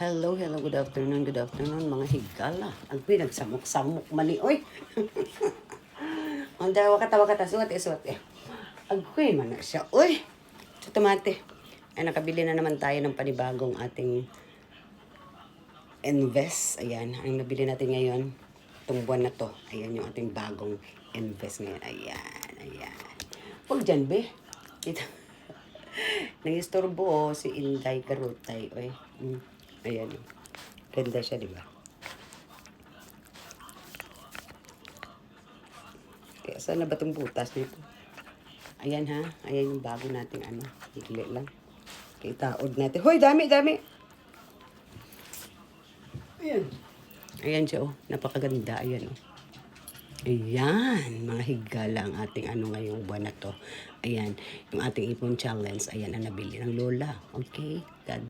Hello, hello, good afternoon, good afternoon, mga higala. Ang pinagsamok-samok mani, oy. Ang dawa katawa kata, suwat eh, suwat eh. Agkoy man na siya, oy. Sa tomate. Ay, nakabili na naman tayo ng panibagong ating invest. Ayan, ang nabili natin ngayon, itong buwan na to. Ayan yung ating bagong invest ngayon. Ayan, ayan. Huwag dyan, be. Ito. Nangistorbo oh, si Inday Garutay. Oy. Mm. Ayan. Ganda siya, di ba? Kaya saan na ba itong butas nito? Ayan ha. Ayan yung bago nating ano. Higli lang. Kaya taod natin. Hoy, dami, dami. Ayan. Ayan siya oh. Napakaganda. Ayan oh. Ayan, mga higala ang ating ano ngayong buwan na to. Ayan, yung ating ipon challenge. Ayan ang nabili ng lola. Okay? God